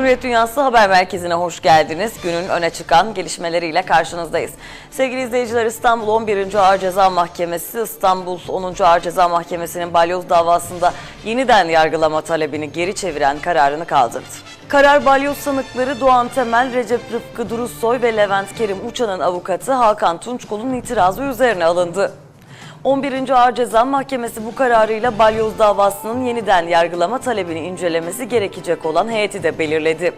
Hürriyet Dünyası Haber Merkezi'ne hoş geldiniz. Günün öne çıkan gelişmeleriyle karşınızdayız. Sevgili izleyiciler İstanbul 11. Ağır Ceza Mahkemesi, İstanbul 10. Ağır Ceza Mahkemesi'nin balyoz davasında yeniden yargılama talebini geri çeviren kararını kaldırdı. Karar balyoz sanıkları Doğan Temel, Recep Rıfkı Duruzsoy ve Levent Kerim Uçan'ın avukatı Hakan Tunçkol'un itirazı üzerine alındı. 11. Ağır Ceza Mahkemesi bu kararıyla balyoz davasının yeniden yargılama talebini incelemesi gerekecek olan heyeti de belirledi.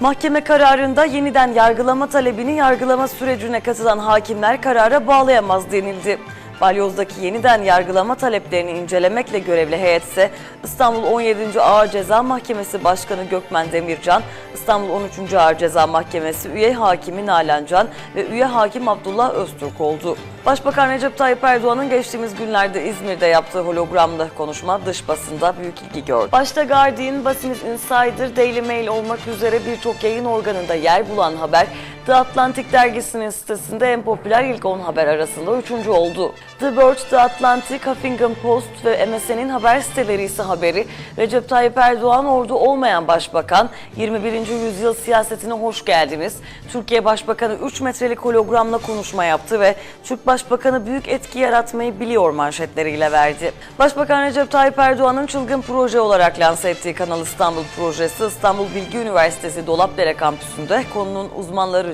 Mahkeme kararında yeniden yargılama talebini yargılama sürecine katılan hakimler karara bağlayamaz denildi. Balyoz'daki yeniden yargılama taleplerini incelemekle görevli heyet ise İstanbul 17. Ağır Ceza Mahkemesi Başkanı Gökmen Demircan, İstanbul 13. Ağır Ceza Mahkemesi üye hakimi Nalan Can ve üye hakim Abdullah Öztürk oldu. Başbakan Recep Tayyip Erdoğan'ın geçtiğimiz günlerde İzmir'de yaptığı hologramlı konuşma dış basında büyük ilgi gördü. Başta Guardian, Business Insider, Daily Mail olmak üzere birçok yayın organında yer bulan haber, The Atlantic dergisinin sitesinde en popüler ilk 10 haber arasında üçüncü oldu. The Verge, The Atlantic, Huffington Post ve MSN'in haber siteleri ise haberi, Recep Tayyip Erdoğan ordu olmayan başbakan, 21. yüzyıl siyasetine hoş geldiniz. Türkiye Başbakanı 3 metrelik hologramla konuşma yaptı ve Türk Başbakanı büyük etki yaratmayı biliyor manşetleriyle verdi. Başbakan Recep Tayyip Erdoğan'ın çılgın proje olarak lanse ettiği Kanal İstanbul projesi İstanbul Bilgi Üniversitesi Dolapdere kampüsünde konunun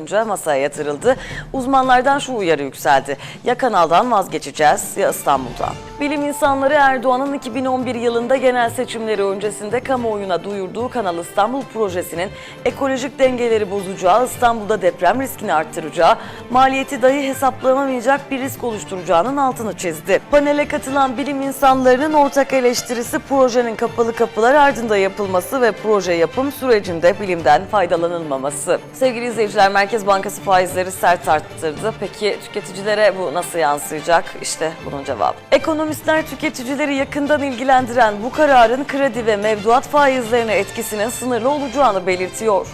uzmanlarınca masaya yatırıldı. Uzmanlardan şu uyarı yükseldi. Ya kanaldan vazgeçeceğiz ya İstanbul'dan. Bilim insanları Erdoğan'ın 2011 yılında genel seçimleri öncesinde kamuoyuna duyurduğu Kanal İstanbul projesinin ekolojik dengeleri bozacağı, İstanbul'da deprem riskini arttıracağı, maliyeti dahi hesaplanamayacak bir risk oluşturacağının altını çizdi. Panele katılan bilim insanlarının ortak eleştirisi projenin kapalı kapılar ardında yapılması ve proje yapım sürecinde bilimden faydalanılmaması. Sevgili izleyiciler Merkez Bankası faizleri sert arttırdı. Peki tüketicilere bu nasıl yansıyacak? İşte bunun cevabı. Ekonomistler tüketicileri yakından ilgilendiren bu kararın kredi ve mevduat faizlerine etkisinin sınırlı olacağını belirtiyor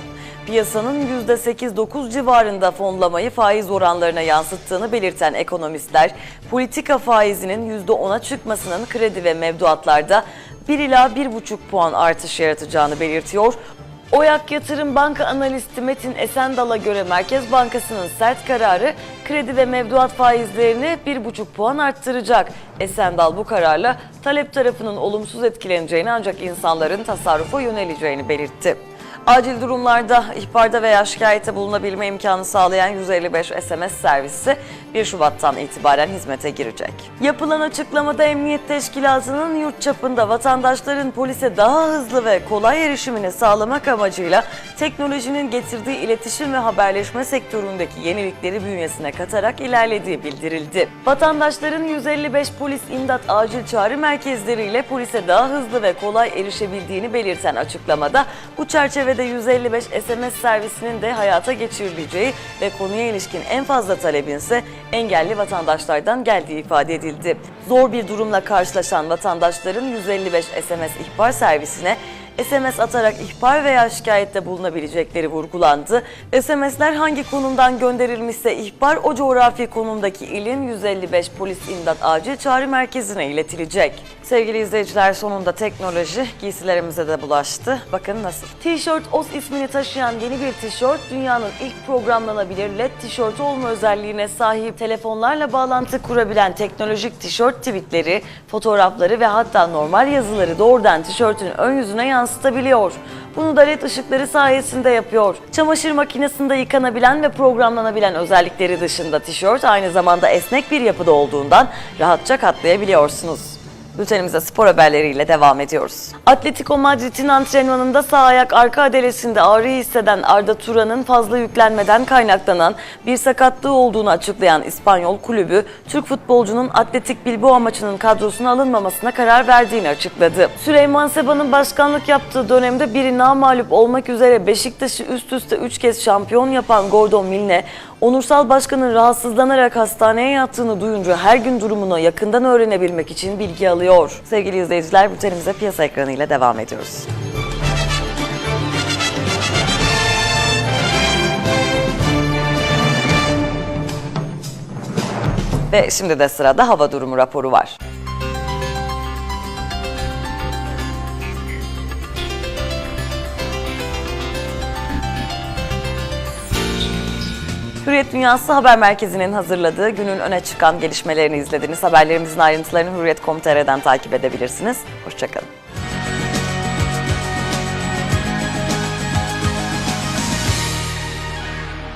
piyasanın %8-9 civarında fonlamayı faiz oranlarına yansıttığını belirten ekonomistler, politika faizinin %10'a çıkmasının kredi ve mevduatlarda 1 ila 1,5 puan artış yaratacağını belirtiyor. Oyak Yatırım Banka Analisti Metin Esendal'a göre Merkez Bankası'nın sert kararı kredi ve mevduat faizlerini 1,5 puan arttıracak. Esendal bu kararla talep tarafının olumsuz etkileneceğini ancak insanların tasarrufa yöneleceğini belirtti. Acil durumlarda ihbarda veya şikayete bulunabilme imkanı sağlayan 155 SMS servisi 1 Şubat'tan itibaren hizmete girecek. Yapılan açıklamada Emniyet Teşkilatı'nın yurt çapında vatandaşların polise daha hızlı ve kolay erişimini sağlamak amacıyla teknolojinin getirdiği iletişim ve haberleşme sektöründeki yenilikleri bünyesine katarak ilerlediği bildirildi. Vatandaşların 155 polis imdat acil çağrı merkezleriyle polise daha hızlı ve kolay erişebildiğini belirten açıklamada bu çerçevede 155 SMS servisinin de hayata geçirileceği ve konuya ilişkin en fazla talebin ise engelli vatandaşlardan geldiği ifade edildi. Zor bir durumla karşılaşan vatandaşların 155 SMS ihbar servisine SMS atarak ihbar veya şikayette bulunabilecekleri vurgulandı. SMS'ler hangi konumdan gönderilmişse ihbar o coğrafi konumdaki ilin 155 polis imdat acil çağrı merkezine iletilecek. Sevgili izleyiciler sonunda teknoloji giysilerimize de bulaştı. Bakın nasıl. T-shirt OS ismini taşıyan yeni bir tişört dünyanın ilk programlanabilir LED tişörtü olma özelliğine sahip telefonlarla bağlantı kurabilen teknolojik tişört tweetleri, fotoğrafları ve hatta normal yazıları doğrudan tişörtün ön yüzüne yansıtabiliyor. Bunu da led ışıkları sayesinde yapıyor. Çamaşır makinesinde yıkanabilen ve programlanabilen özellikleri dışında tişört aynı zamanda esnek bir yapıda olduğundan rahatça katlayabiliyorsunuz. Bültenimize spor haberleriyle devam ediyoruz. Atletico Madrid'in antrenmanında sağ ayak arka adelesinde ağrı hisseden Arda Turan'ın fazla yüklenmeden kaynaklanan bir sakatlığı olduğunu açıklayan İspanyol kulübü, Türk futbolcunun Atletik Bilbao maçının kadrosuna alınmamasına karar verdiğini açıkladı. Süleyman Seba'nın başkanlık yaptığı dönemde biri namağlup olmak üzere Beşiktaş'ı üst üste 3 kez şampiyon yapan Gordon Milne, Onursal Başkan'ın rahatsızlanarak hastaneye yattığını duyunca her gün durumunu yakından öğrenebilmek için bilgi alıyor. Sevgili izleyiciler bültenimize piyasa ekranıyla devam ediyoruz. Ve şimdi de sırada hava durumu raporu var. Hürriyet Dünyası Haber Merkezi'nin hazırladığı günün öne çıkan gelişmelerini izlediniz. Haberlerimizin ayrıntılarını Hürriyet.com.tr'den takip edebilirsiniz. Hoşçakalın.